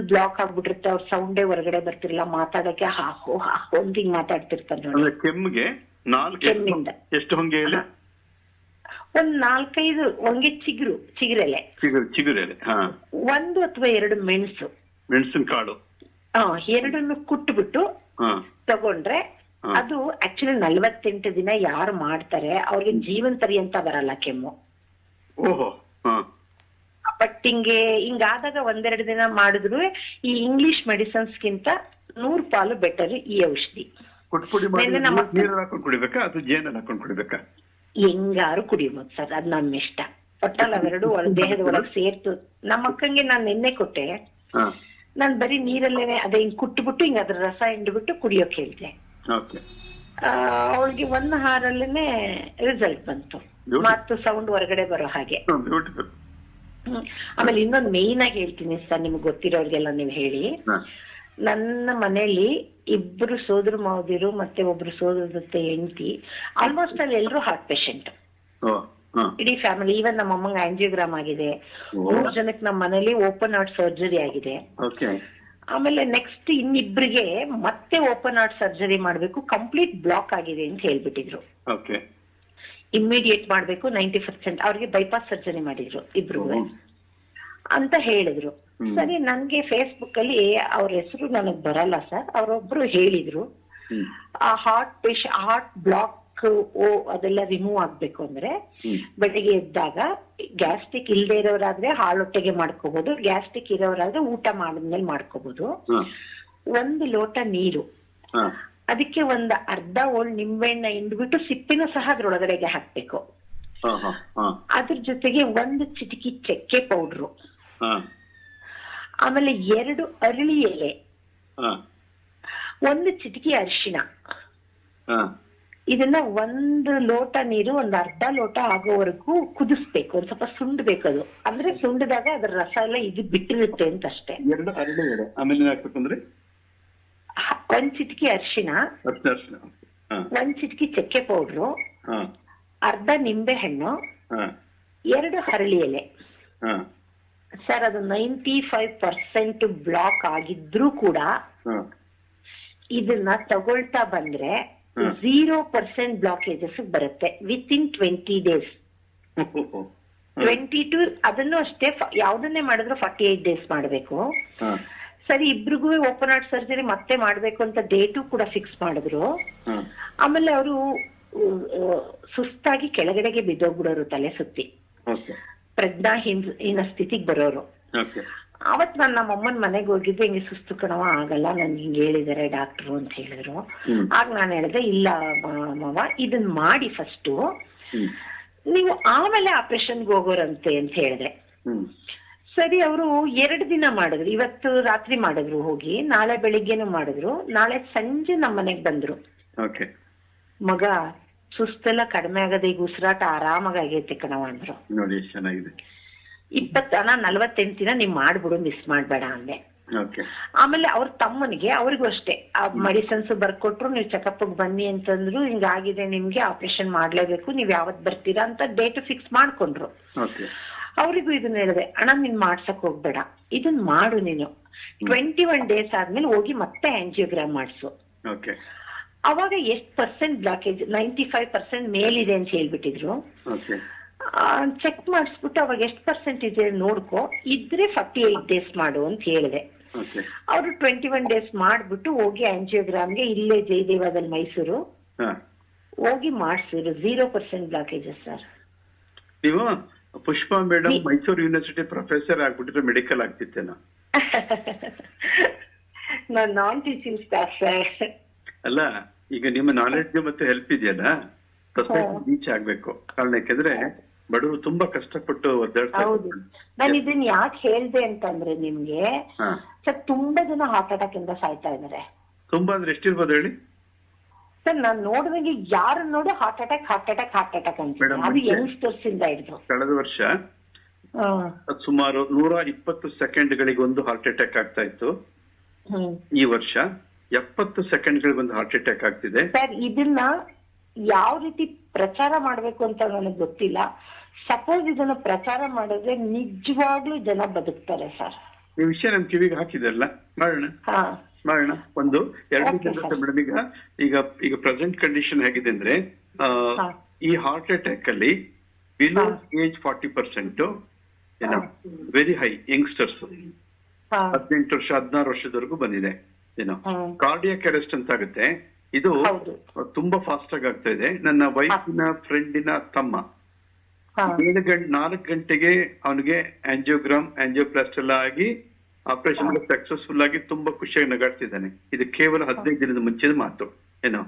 Block ಆಗ್ಬಿಟ್ಟಿರುತ್ತೆ ಅವ್ರ ಸೌಂಡೇ ಹೊರಗಡೆ ಬರ್ತಿರಲ್ಲ ಮಾತಾಡಕ್ಕೆ ಹಾಹೋ ಹಾಹೋ ಅಂತ ಹಿಂಗ್ ಮಾತಾಡ್ತಿರ್ತಾರೆ ನೋಡಿ. ಅಂದ್ರೆ ಕೆಮ್ಮಿಗೆ ನಾಲ್ಕು ಎಷ್ಟು- ಕೆಮ್ಮಿಂದ. ಎಷ್ಟು ಹೊಂಗೆ ಎಲೆ ಒಂದ್ ನಾಲ್ಕೈದು ಒಂಗೆ ಚಿಗುರು ಚಿಗುರೆಲೆ. ಚಿಗುರು ಚಿಗುರೆಲೆ ಹಾ. ಒಂದು ಅಥವಾ ಎರಡು ಮೆಣಸು. ಮೆಣಸಿನ ಕಾಳು. ಆ ಎರಡನ್ನು ಕುಟ್ಬಿಟ್ಟು ಹಾ. ತಗೊಂಡ್ರೆ ಹಾ. ಅದು ಆಕ್ಚುಲಿ ನಲ್ವತ್ತೆಂಟು ದಿನ ಯಾರು ಮಾಡ್ತಾರೆ ಅವ್ರಿಗೆ ಜೀವನ ಅಂತ ಬರಲ್ಲ ಕೆಮ್ಮು. ಓಹೋ ಹಾ. ಬಟ್ ಹಿಂಗೆ ಹಿಂಗಾದಾಗ ಒಂದೆರಡು ದಿನ ಮಾಡಿದ್ರು ಈ ಇಂಗ್ಲಿಷ್ ಮೆಡಿಸನ್ಸ್ ಗಿಂತ ನೂರ್ ಪಾಲು ಬೆಟರ್ ಈ ಔಷಧಿ. ಕುಡಿಬೇಕಾ ಜೇನಲ್ಲಿ ಹಾಕೊಂಡು ಕುಡಿಬೇಕಾ? ಹೆಂಗಾರು ಕುಡಿಬೋದು ಸರ್ ಅದ್ ನಮ್ಮ ಇಷ್ಟ. ಒಟ್ಟಲ್ಲ ಅವೆರಡು ದೇಹದ ಒಳಗ್ ಸೇರ್ತು. ನಮ್ಮ ಅಕ್ಕಂಗೆ ನಾನ್ ನಿನ್ನೆ ಕೊಟ್ಟೆ. ನಾನ್ ಬರೀ ನೀರಲ್ಲೇನೆ ಅದೇ ಹಿಂಗ್ ಕುಟ್ಬಿಟ್ಟು ಹಿಂಗ್ ಅದ್ರ ರಸ ಹಿಂಡ್ಬಿಟ್ಟು ಕುಡಿಯೋಕ್ ಹೇಳ್ದೆ. ಅವಳಿಗೆ ಒಂದ್ ಹಾರಲ್ಲೇನೆ ರಿಸಲ್ಟ್ ಬಂತು. ಮತ್ತು ಸೌಂಡ್ ಹೊರಗಡೆ ಬರೋ ಹಾಗೆ. ಆಮೇಲೆ ಇನ್ನೊಂದ್ ಮೇನ್ ಆಗಿ ಹೇಳ್ತೀನಿ ಸರ್ ನಿಮ್ಗೆ ಗೊತ್ತಿರೋರ್ಗೆಲ್ಲ ನೀವು ಹೇಳಿ. ನನ್ನ ಮನೆಯಲ್ಲಿ ಇಬ್ರು ಸೋದರ ಮಾವದಿರು ಮತ್ತೆ ಒಬ್ರು ಸೋದರ ಜೊತೆ ಹೆಂಡತಿ ಆಲ್ಮೋಸ್ಟ್ ಅಲ್ಲಿ ಎಲ್ರು ಹಾರ್ಟ್ ಪೇಷಂಟ್ ಇಡೀ ಫ್ಯಾಮಿಲಿ ಈವನ್ ನಮ್ಮ ಅಮ್ಮಂಗೆ ಆಂಜಿಯೋಗ್ರಾಮ್ ಆಗಿದೆ. ಮೂರು ಜನಕ್ಕೆ ನಮ್ಮ ಮನೇಲಿ ಓಪನ್ ಹಾರ್ಟ್ ಸರ್ಜರಿ ಆಗಿದೆ. ಆಮೇಲೆ ನೆಕ್ಸ್ಟ್ ಇನ್ನಿಬ್ರಿಗೆ ಮತ್ತೆ ಓಪನ್ ಹಾರ್ಟ್ ಸರ್ಜರಿ ಮಾಡ್ಬೇಕು ಕಂಪ್ಲೀಟ್ ಬ್ಲಾಕ್ ಆಗಿದೆ ಅಂತ ಹೇಳ್ಬಿಟ್ಟಿದ್ರು. ಇಮ್ಮಿಡಿಯೇಟ್ ಮಾಡ್ಬೇಕು ನೈಂಟಿ ಪರ್ಸೆಂಟ್ ಅವ್ರಿಗೆ ಬೈಪಾಸ್ ಸರ್ಜರಿ ಮಾಡಿದ್ರು ಇಬ್ರು. ಅಂತ ಹೇಳಿದ್ರು. ಸರಿ ನನ್ಗೆ ಫೇಸ್ಬುಕ್ ಅಲ್ಲಿ ಅವ್ರ ಹೆಸರು ನನಗ್ ಬರಲ್ಲ ಸರ್. ಅವರೊಬ್ರು ಹೇಳಿದ್ರು. ಆ ಹಾರ್ಟ್ ಪೇಶ ಹಾರ್ಟ್ ಬ್ಲಾಕ್ ಓ ಅದೆಲ್ಲ ರಿಮೂವ್ ಆಗ್ಬೇಕು ಅಂದ್ರೆ ಬೆಳಿಗ್ಗೆ ಎದ್ದಾಗ ಗ್ಯಾಸ್ಟಿಕ್ ಇಲ್ದೇ ಇರೋರಾದ್ರೆ ಹಾಳೊಟ್ಟೆಗೆ ಮಾಡ್ಕೋಬಹುದು ಗ್ಯಾಸ್ಟಿಕ್ ಇರೋರಾದ್ರೆ ಊಟ ಮಾಡಿದ್ಮೇಲೆ ಮಾಡ್ಕೋಬಹುದು ಒಂದು ಲೋಟ ನೀರು. ಅದಕ್ಕೆ ಒಂದ್ ಅರ್ಧ ಓಳ್ ನಿಂಬೆಹಣ್ಣ ಹಿಂಡ್ಬಿಟ್ಟು ಸಿಪ್ಪಿನೂ ಸಹ ಅದ್ರೊಳಗಡೆಗೆ ಹಾಕ್ಬೇಕು. ಹಾ ಹಾ ಹಾ. ಅದ್ರ ಜೊತೆಗೆ ಒಂದು ಚಿಟಿಕಿ ಚಕ್ಕೆ ಪೌಡ್ರು. ಹಾ. ಆಮೇಲೆ ಎರಡು ಅರಳಿ ಎಲೆ. ಹಾ. ಒಂದು ಚಿಟಿಕಿ ಅರಿಶಿನ ಹಾ. ಇದನ್ನ ಒಂದು ಲೋಟ ನೀರು ಒಂದು ಅರ್ಧ ಲೋಟ ಆಗೋವರೆಗೂ ಕುದಿಸ್ಬೇಕು. ಒಂದ್ ಸ್ವಲ್ಪ ಸುಂಡ್ಬೇಕು ಅದು. ಅಂದ್ರೆ ಸುಂಡಿದಾಗ ಅದ್ರ ರಸ ಎಲ್ಲ ಇದು ಬಿಟ್ಟಿರುತ್ತೆ ಅಂತ ಅಷ್ಟೇ. ಎರಡು ಅರಳಿ ಎಲೆ. ಆಮೇಲೆ ಏನ್ ಹಾಕ್ಬೇಕು ಅಂದ್ರೆ? ಒಂದ್ ಚಿಟಕಿ ಅರಿಶಿನ. ಅರ್ಶಿನ ಒಂದ್ ಚಿಟಿಕಿ ಚಕ್ಕೆ ಪೌಡ್ರು. ಅರ್ಧ ನಿಂಬೆ ಹಣ್ಣು. ಎರಡು ಹರಳಿ ಎಲೆ. ಸರ್ ಅದು ನೈಂಟಿ ಫೈವ್ ಪರ್ಸೆಂಟ್ ಬ್ಲಾಕ್ ಆಗಿದ್ರೂ ಕೂಡ ಇದನ್ನ ತಗೊಳ್ತಾ ಬಂದ್ರೆ. ಝೀರೋ ಪರ್ಸೆಂಟ್ ಬ್ಲಾಕೇಜಸ್ ಬರುತ್ತೆ within twenty days. Twenty two ಅದನ್ನು ಅಷ್ಟೇ ಯಾವ್ದನ್ನೇ ಮಾಡಿದ್ರು ಫಾರ್ಟಿ ಏಟ್ ಡೇಸ್ ಮಾಡಬೇಕು. ಸರಿ ಇಬ್ರಿಗೂ ಓಪನ್ ಹಾರ್ಟ್ ಸರ್ಜರಿ ಮತ್ತೆ ಮಾಡ್ಬೇಕು ಅಂತ ಡೇಟು ಕೂಡ ಫಿಕ್ಸ್ ಮಾಡಿದ್ರು. ಆಮೇಲೆ ಅವರು ಸುಸ್ತಾಗಿ ಕೆಳಗಡೆಗೆ ಬಿದ್ದೋಗ್ಬಿಡೋರು ತಲೆ ಸುತ್ತಿ. ಪ್ರಜ್ಞಾ ಹಿನ್ ಸ್ಥಿತಿಗೆ ಬರೋರು. ಅವತ್ ನಾನು ನಮ್ಮ ಅಮ್ಮನ ಮನೆಗೆ ಹೋಗಿದ್ದೆ ಹಿಂಗೆ ಸುಸ್ತು ಕಣವ ಆಗಲ್ಲ ನನ್ ಹಿಂಗ್ ಹೇಳಿದಾರೆ ಡಾಕ್ಟ್ರು ಅಂತ ಹೇಳಿದ್ರು. ಆಗ ನಾನು ಹೇಳಿದೆ ಇಲ್ಲ ಮಾವ ಇದನ್ ಮಾಡಿ ಫಸ್ಟು ನೀವು ಆಮೇಲೆ ಆಪರೇಷನ್ಗೆ ಹೋಗೋರಂತೆ ಅಂತ ಹೇಳಿದೆ. ಸರಿ ಅವರು ಎರಡು ದಿನ ಮಾಡಿದ್ರು. ಇವತ್ತು ರಾತ್ರಿ ಮಾಡಿದ್ರು ಹೋಗಿ ನಾಳೆ ಬೆಳಿಗ್ಗೆನು ಮಾಡಿದ್ರು ನಾಳೆ ಸಂಜೆ ನಮ್ಮ ಮನೆಗೆ ಬಂದ್ರು. ಮಗ ಸುಸ್ತೆಲ್ಲ ಕಡಿಮೆ ಆಗದೆ ಈಗ ಉಸಿರಾಟ ಆರಾಮಾಗಿ ಆಗೈತೆ ಕಣವ ಅಂದ್ರು. ಇಪ್ಪತ್ತ ನಲ್ವತ್ತೆಂಟು ದಿನ ನೀವ್ ಮಾಡ್ಬಿಡು ಮಿಸ್ ಮಾಡ್ಬೇಡ ಅಂದೆ. ಆಮೇಲೆ ಅವ್ರ ತಮ್ಮನಿಗೆ ಅವ್ರಿಗೂ ಅಷ್ಟೇ. ಆ ಮೆಡಿಸನ್ಸ್ ಬರ್ಕೊಟ್ರು ನೀವು ಚೆಕಪ್ ಬನ್ನಿ ಅಂತಂದ್ರು ಹಿಂಗಾಗಿದೆ ನಿಮ್ಗೆ ಆಪರೇಷನ್ ಮಾಡ್ಲೇಬೇಕು ನೀವ್ ಯಾವತ್ ಬರ್ತೀರಾ ಅಂತ ಡೇಟ್ ಫಿಕ್ಸ್ ಮಾಡ್ಕೊಂಡ್ರು. ಅವರಿಗೂ ಇದನ್ನ ಹೇಳಿದೆ ಅಣ್ಣ ನೀನ್ ಮಾಡ್ಸಕ್ ಹೋಗ್ಬೇಡ. ಇದನ್ ಮಾಡು ನೀನು. ಟ್ವೆಂಟಿ ಒನ್ ಡೇಸ್ ಆದ್ಮೇಲೆ ಹೋಗಿ ಮತ್ತೆ ಆಂಜಿಯೋಗ್ರಾಮ್ ಮಾಡ್ಸು. ಅವಾಗ ಎಷ್ಟ್ percent blockage ninety five percent ಮೇಲಿದೆ ಅಂತ ಹೇಳ್ಬಿಟ್ಟಿದ್ರು. ಚೆಕ್ ಮಾಡಿಸ್ಬಿಟ್ಟು ಅವಾಗ ಎಷ್ಟ್ ಪರ್ಸೆಂಟ್ ಇದೆ ನೋಡ್ಕೊ. ಇದ್ರೆ ಫಾರ್ಟಿ ಏಟ್ ಡೇಸ್ ಮಾಡು ಅಂತ ಹೇಳಿದೆ. ಅವರು ಟ್ವೆಂಟಿ ಒನ್ ಡೇಸ್ ಮಾಡ್ಬಿಟ್ಟು ಹೋಗಿ ಆಂಜಿಯೋಗ್ರಾಮ್ಗೆ ಇಲ್ಲೇ ಜಯದೇವದಲ್ಲಿ ಮೈಸೂರು. ಹೋಗಿ ಮಾಡಿಸಿದ್ರು. ಜೀರೋ ಪರ್ಸೆಂಟ್ ಬ್ಲಾಕೇಜಸ್ ಸರ್ ನೀವು Pushpa madam Mysuru university professor ಆಗ್ಬಿಟ್ಟಿದ್ರೆ medical ಆಗ್ತಿತ್ತೇನೋ? ನಾನ್ ನಾನ್ ಟೀಚಿಂಗ್ ಸ್ಟಾಫ್ ಸರ್ ಅಲ್ಲ ಈಗ ನಿಮ್ಮ ನಾಲೆಡ್ಜ್ ಮತ್ತೆ ಹೆಲ್ಪ್ ಇದೆಯಲ್ಲ? ಸೊಸೈಟಿ ರೀಚ್ ಆಗ್ಬೇಕು. ಕಾರಣ ಯಾಕಂದ್ರೆ ಬಡವರು ತುಂಬಾ ಕಷ್ಟಪಟ್ಟು ಹೌದು. ನಾನು ಇದನ್ನ ಯಾಕೆ ಹೇಳ್ದೆ ಅಂತಂದ್ರೆ ನಿಮ್ಗೆ ಸರ್ ತುಂಬಾ ಜನ ಹಾರ್ಟ್ ಅಟ್ಯಾಕ್ ಇಂದ ಸಾಯ್ತಾ ಇದಾರೆ ತುಂಬಾ ಅಂದ್ರೆ ಎಷ್ಟಿರ್ಬೋದು ಹೇಳಿ? ಸರ್ ನಾನ್ ನೋಡಿದಂಗೆ ಯಾರು ನೋಡಿ heart attack heart attack heart attack ಅಂತ. Madam, ಅದು ಮತ್ತೆ- ಯಂಗ್ಸ್ಟರ್ಸ್ ಇಂದ ಹಿಡಿದು? ಕಳೆದ ವರ್ಷ ಅದ್ ಸುಮಾರು ನೂರ ಇಪ್ಪತ್ತು ಸೆಕೆಂಡ್ ಒಂದು ಹಾರ್ಟ್ ಅಟ್ಯಾಕ್ ಆಗ್ತಾ ಇತ್ತು. ಈ ವರ್ಷ ಎಪ್ಪತ್ತು ಸೆಕೆಂಡ್ಗಳಿಗೊಂದು ಹಾರ್ಟ್ ಅಟ್ಯಾಕ್ ಆಗ್ತಿದೆ. ಸರ್ ಇದನ್ನ ಯಾವ ರೀತಿ ಪ್ರಚಾರ ಮಾಡ್ಬೇಕು ಅಂತ ನನಗೆ ಗೊತ್ತಿಲ್ಲ. ಸಪೋಸ್ ಇದನ್ನ ಪ್ರಚಾರ ಮಾಡಿದ್ರೆ ನಿಜವಾಗ್ಲೂ ಜನ ಬದುಕ್ತಾರೆ ಸರ್. ಈ ವಿಷಯ ನಮ್ ಕಿವಿಗೆ ಹಾಕಿದ್ರಲ್ಲ ಮಾಡೋಣ. ಹಾ. ಮಾಡೋಣ ಒಂದು ಎರಡು Okay, sir. ಮೇಡಮ್ ಈಗ ಈಗ ಈಗ ಪ್ರೆಸೆಂಟ್ ಕಂಡೀಷನ್ ಹೇಗಿದೆ ಅಂದ್ರೆ ಈ ಹಾರ್ಟ್ ಅಟ್ಯಾಕ್ ಅಲ್ಲಿ ಬಿಲೋ ಏಜ್ ಫಾರ್ಟಿ ಪರ್ಸೆಂಟ್ ಏನೋ ವೆರಿ ಹೈ. ಯಂಗ್ಸ್ಟರ್ಸ್ ಹದಿನೆಂಟು ವರ್ಷ ಹದಿನಾರು ವರ್ಷದವರೆಗೂ ಬಂದಿದೆ ಏನೋ. ಕಾರ್ಡಿಯಾಕ್ ಅರೆಸ್ಟ್ ಅಂತ ಆಗುತ್ತೆ ಇದು ತುಂಬಾ ಫಾಸ್ಟ್ ಆಗಿ ಆಗ್ತಾ ಇದೆ. ನನ್ನ ವೈಫಿನ ಫ್ರೆಂಡಿನ ತಮ್ಮ. ಏಳು ಗಂಟೆ ನಾಲ್ಕು ಗಂಟೆಗೆ ಅವನಿಗೆ ಆಂಜಿಯೋಗ್ರಾಮ್ ಆಂಜಿಯೋಪ್ಲಾಸ್ಟ್ ಎಲ್ಲ ಆಗಿ ಆಪರೇಷನ್ ಸಕ್ಸಸ್ಫುಲ್ ಆಗಿ ತುಂಬಾ ಖುಷಿಯಾಗಿ ನಗಾಡ್ತಿದ್ದಾನೆ. ಇದು ಕೇವಲ ಹದಿನೈದು ದಿನದ ಮುಂಚಿನ ಮಾತು. ಏನೋ?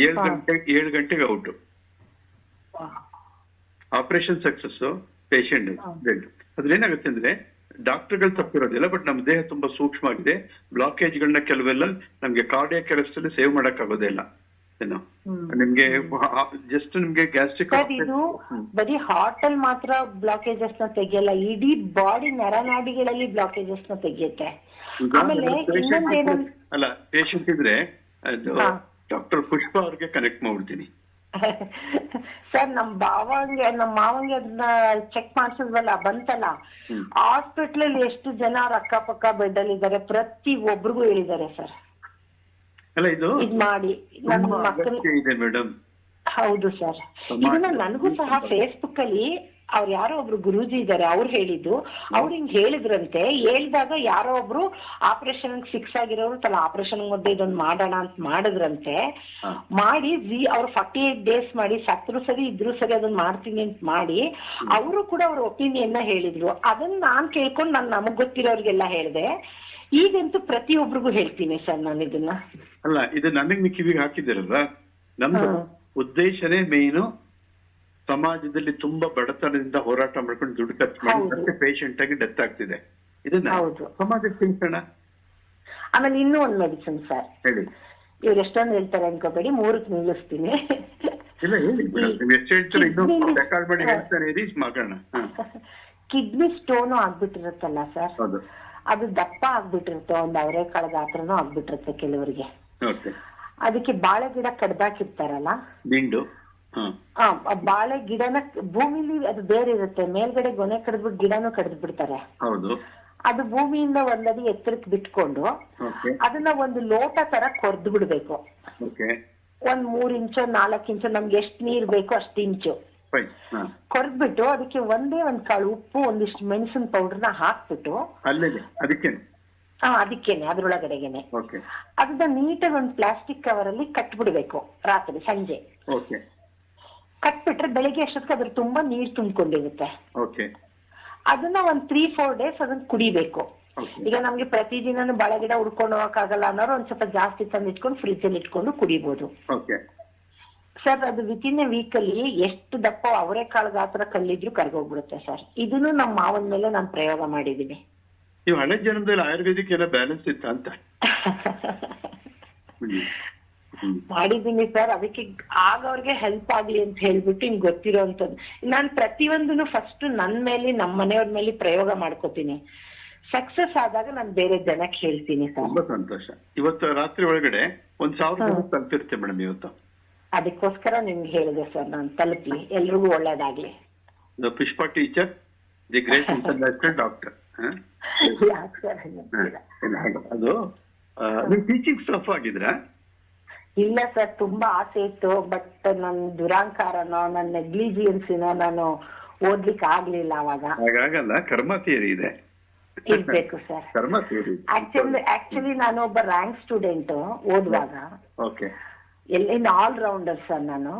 ಏಳು. ಗಂಟೆ ಏಳು ಗಂಟೆಗೆ ಔಟ್. ಆಪರೇಷನ್ ಸಕ್ಸಸ್ ಪೇಷಂಟ್ ಅದ್ರೇನಾಗುತ್ತೆ ಅಂದ್ರೆ ಡಾಕ್ಟರ್ಗಳು ತಪ್ಪಿರೋದಿಲ್ಲ ಬಟ್ ನಮ್ಮ ದೇಹ ತುಂಬಾ ಸೂಕ್ಷ್ಮ ಆಗಿದೆ. ಬ್ಲಾಕೇಜ್ ಗಳನ್ನ ಕೆಲವೆಲ್ಲ ನಮ್ಗೆ ಕಾರ್ಡಿಯಾ ಕೆಲಸದಲ್ಲಿ ಸೇವ್ ಮಾಡಕ್ ಆಗೋದೇ ಹ್ಮ್. ನಿಮ್ಗೆ ಜಸ್ಟ್ ನಿಮ್ಗೆ ಗ್ಯಾಸ್ಟ್ರಿಕ್ ಇದು ಬರೀ ಹಾರ್ಟ್ ಅಲ್ಲಿ ಮಾತ್ರ ಬ್ಲಾಕೇಜಸ್ನ ತೆಗಿಯಲ್ಲ ಇಡೀ ಬಾಡಿ ನರನಾಡಿಗಳಲ್ಲಿ ಬ್ಲಾಕೇಜಸ್ನ ತೆಗಿಯುತ್ತೆ. ಅಲ್ಲ ಪೇಷಂಟ್ ಇದ್ರೆ ಡಾಕ್ಟರ್ ಪುಷ್ಪ ಅವ್ರಿಗೆ ಕನೆಕ್ಟ್ ಮಾಡ್ಬಿಡ್ತೀನಿ ಸರ್ ನಮ್ ಬಾವಂಗೆ ನಮ್ ಮಾವಂಗೆ ಅದನ್ನ ಚೆಕ್ ಮಾಡ್ಸಿದ್ವಲ್ಲ ಬಂತಲ್ಲ? ಹಾಸ್ಪಿಟ್ಲಲ್ಲಿ ಎಷ್ಟು ಜನ ಅವ್ರ ಅಕ್ಕಪಕ್ಕ ಬೆಡ್ ಅಲ್ಲಿ ಇದಾರೆ ಪ್ರತಿ ಒಬ್ರಿಗೂ ಹೇಳಿದ್ದಾರೆ ಸರ್ ಅಲ್ಲ ಇದು ಇದ್ ಮಾಡಿ. ನನ್ ಮಕ್ಕಳು ಇದೆ ಮೇಡಮ್. ಹೌದು ಸರ್. ಇದನ್ನ ನನಗೂ ಸಹ ಫೇಸ್ಬುಕ್ ಅಲ್ಲಿ ಅವ್ರು ಯಾರೋ ಒಬ್ರು ಗುರೂಜಿ ಇದಾರೆ ಅವ್ರು ಹೇಳಿದ್ದು. ಅವ್ರು ಹಿಂಗ್ ಹೇಳಿದ್ರಂತೆ ಹೇಳ್ದಾಗ ಯಾರೋ ಒಬ್ರು ಆಪರೇಷನ್ ಫಿಕ್ಸ್ ಆಗಿರೋರು ತಲ ಆಪರೇಷನ್ ಮಧ್ಯೆ ಇದೊಂದು ಮಾಡೋಣ ಅಂತ ಮಾಡಿದ್ರಂತೆ. ಮಾಡಿ ವಿ ಅವ್ರು ಫಾರ್ಟಿ ಏಟ್ ಡೇಸ್ ಮಾಡಿ ಸತ್ರು ಸರಿ ಇದ್ರು ಸರಿ ಅದನ್ನ ಮಾಡ್ತೀನಿ ಅಂತ ಮಾಡಿ ಅವರು ಕೂಡ ಅವ್ರ ಒಪಿನಿಯನ್ನ ಹೇಳಿದ್ರು. ಅದನ್ನ ನಾನ್ ಕೇಳ್ಕೊಂಡು ನಾನು ನಮಗ್ ಗೊತ್ತಿರೋರ್ಗೆಲ್ಲ ಹೇಳಿದೆ. ಈಗಂತೂ ಪ್ರತಿಯೊಬ್ಬರಿಗೂ ಹೇಳ್ತೀನಿ ಸರ್ ನಾನು ಇದನ್ನ. ಅಲ್ಲ ಇದು ನನಗ್ ನೀವು ಕಿವಿಗೆ ಹಾಕಿದಿರಲ್ಲ ನಮ್ದು ಉದ್ದೇಶನೇ ಮೇನು ಸಮಾಜದಲ್ಲಿ ತುಂಬಾ ಬಡತನದಿಂದ ಹೋರಾಟ ಮಾಡ್ಕೊಂಡು ದುಡ್ಡು ಖರ್ಚು ಮಾಡಿ ಪೇಷಂಟ್ ಆಗಿ ಡೆತ್ ಆಗ್ತಿದೆ. ಇದನ್ನ. ಸಮಾಜಕ್ಕೆ ತಿಳಿಸೋಣ ಆಮೇಲೆ ಇನ್ನೂ ಒಂದ್ ಮೆಡಿಸಿನ್ ಸರ್. ಹೇಳಿ. ಇವ್ರು ಎಷ್ಟೊಂದು ಹೇಳ್ತಾರೆ ಅನ್ಕೋಬೇಡಿ ಮೂರಕ್ಕೆ ನಿಲ್ಲಿಸ್ತೀನಿ. ಇಲ್ಲ ಹೇಳ್ತೀರ ರೆಕಾರ್ಡ್ ಮಾಡಿ ಹೇಳ್ತಾನೆ ಇರಿ ಮಾಡೋಣ ಹಾ. Kidney stone ಆಗ್ಬಿಟ್ಟಿರುತ್ತಲ್ಲ sir. ಅದು ದಪ್ಪ ಆಗ್ಬಿಟ್ಟಿರುತ್ತೆ ಒಂದ್ ಅವರೆಕಾಳ ಗಾತ್ರನೂ ಆಗ್ಬಿಟ್ಟಿರುತ್ತೆ ಕೆಲವರಿಗೆ. ಓಕೆ. ಅದಕ್ಕೆ ಬಾಳೆ ಗಿಡ ಕಡ್ದಾಕಿರ್ತಾರಲ್ಲ? ದಿಂಡು ಆ ಆ ಬಾಳೆ ಗಿಡನ ಭೂಮಿಲಿ ಅದು ಬೇರೆ ಇರುತ್ತೆ ಮೇಲ್ಗಡೆ ಗೊನೆ ಕಡ್ದ್ಬಿಟ್ಟು ಗಿಡನೂ ಕಡ್ದು ಬಿಡ್ತಾರೆ ಹೌದು. ಅದು ಭೂಮಿಯಿಂದ ಒಂದಡಿ ಎತ್ತರಕ್ಕೆ ಬಿಟ್ಕೊಂಡು ಓಕೆ. ಅದನ್ನ ಒಂದು ಲೋಟ ತರ ಕೊರ್ದು ಬಿಡ್ಬೇಕು. ಓಕೆ. ಒಂದ್ ಮೂರ್ ಇಂಚು ನಾಲ್ಕ್ ಇಂಚು ನಮ್ಗೆ ಎಷ್ಟ್ ನೀರ್ ಬೇಕೋ ಅಷ್ಟ್ ಇಂಚು. ಕೊರ್ದ್ಬಿಟ್ಟು ಅದಕ್ಕೆ ಒಂದೇ ಒಂದ್ ಕಾಳು ಉಪ್ಪು ಒಂದಿಷ್ಟು ಮೆಣಸಿನ ಪೌಡರ್ನ ಹಾಕ್ಬಿಟ್ಟು ಅಲ್ಲೇ ಅದಕ್ಕೆ ಆ ಅದಕ್ಕೇನೆ ಅದ್ರೊಳಗಡೆಗೆನೆ. ಅದನ್ನ ನೀಟಾಗಿ ಒಂದ್ ಪ್ಲಾಸ್ಟಿಕ್ ಕವರ್ ಅಲ್ಲಿ ಕಟ್ಬಿಡ್ಬೇಕು ರಾತ್ರಿ ಸಂಜೆ. ಕಟ್ಬಿಟ್ರೆ ಬೆಳಿಗ್ಗೆ ಅಷ್ಟೊತ್ತಿಗೆ ಅದ್ರ ತುಂಬಾ ನೀರ್ ತುಂಬಿಕೊಂಡಿರುತ್ತೆ. ಅದನ್ನ ಒಂದ್ ತ್ರೀ ಫೋರ್ ಡೇಸ್ ಅದನ್ನ ಕುಡಿಬೇಕು. ಈಗ ನಮ್ಗೆ ಪ್ರತಿದಿನ ಬಾಳೆ ಗಿಡ ಹುಡ್ಕೊಂಡು ಹೋಗಕ್ಕಾಗಲ್ಲ ಅನ್ನೋರು ಒಂದ್ ಸ್ವಲ್ಪ ಜಾಸ್ತಿ ತಂದು ಇಟ್ಕೊಂಡು ಫ್ರಿಜ್ ಅಲ್ಲಿ ಇಟ್ಕೊಂಡು ಕುಡಿಬಹುದು ಸರ್ ಅದು ವಿತಿನ್ ಎ ವೀಕ್ ಅಲ್ಲಿ ಎಷ್ಟು ದಪ್ಪ ಅವರೆಕಾಳು ಗಾತ್ರ ಕಲ್ಲಿದ್ರು ಕರ್ಗೋಗ್ಬಿಡುತ್ತೆ ಸರ್. ಇದನ್ನು ನಮ್ಮ ಮಾವನ ಮೇಲೆ ನಾನು ಪ್ರಯೋಗ ಮಾಡಿದೀನಿ ನೀವು ಹಳೆ ಜನದಲ್ಲಿ ಆಯುರ್ವೇದಿಕ್ ಎಲ್ಲ ಬ್ಯಾಲೆನ್ಸ್ ಇತ್ತ ಅಂತ? ಸರ್. ಅದಕ್ಕೆ ಆಗ ಅವ್ರಿಗೆ ಹೆಲ್ಪ್ ಆಗ್ಲಿ ಅಂತ ಹೇಳ್ಬಿಟ್ಟು ಹಿಂಗ್ ಗೊತ್ತಿರೋಂಥದ್ದು ನಾನ್ ಪ್ರತಿಯೊಂದನ್ನು ಫಸ್ಟ್ ನನ್ ಮೇಲೆ ನಮ್ಮ ಮನೆಯವ್ರ ಮೇಲೆ ಪ್ರಯೋಗ ಮಾಡ್ಕೋತೀನಿ. ಸಕ್ಸಸ್ ಆದಾಗ ನಾನು ಬೇರೆ ಜನಕ್ಕೆ ಹೇಳ್ತೀನಿ ಸರ್. ತುಂಬಾ ಸಂತೋಷ. ಇವತ್ತು ರಾತ್ರಿ ಒಳಗಡೆ ಒಂದ್ ಸಾವಿರ ತಲುಪಿರುತ್ತೆ ಮೇಡಮ್ ಇವತ್ತು. ಅದಕ್ಕೋಸ್ಕರ ನಿಮ್ಗೆ ಹೇಳಿದೆ ಸರ್ ನಾನು ತಲುಪಿ. ಎಲ್ರಿಗೂ ಒಳ್ಳೇದಾಗ್ಲಿ. Pushpa teacher the great international doctor ಯಾಕೆ ಸರ್ ಅದು ನಿಮ್ ಟೀಚಿಂಗ್ ಸ್ಟಾಫ್ ಆಗಿದ್ರಾ ಇಲ್ಲ ಸರ್ ತುಂಬಾ ಆಸೆ ಇತ್ತು ಬಟ್ ನನ್ನ ದುರಾಂಕಾರನೋ ನನ್ನ ನೆಗ್ಲಿಜಿಯನ್ಸಿನೋ ನಾನು ಓದ್ಲಿಕ್ಕೆ ಆಗ್ಲಿಲ್ಲ ಅವಾಗ. ಹಾಗಾಗಲ್ಲ ಕರ್ಮ ಥಿಯರಿ ಇದೆ. ಇರ್ಬೇಕು ಸರ್. ಕರ್ಮ ಥಿಯರಿ ಆಕ್ಚುಲಿ ಆಕ್ಚುಲಿ ನಾನು ಒಬ್ಬ ರ್ಯಾಂಕ್ ಸ್ಟೂಡೆಂಟ್ ಓದುವಾಗ. ಓಕೆ ಎಲ್ಲಿಂದ ಆಲ್ ರೌಂಡರ್ ಸರ್ ನಾನು.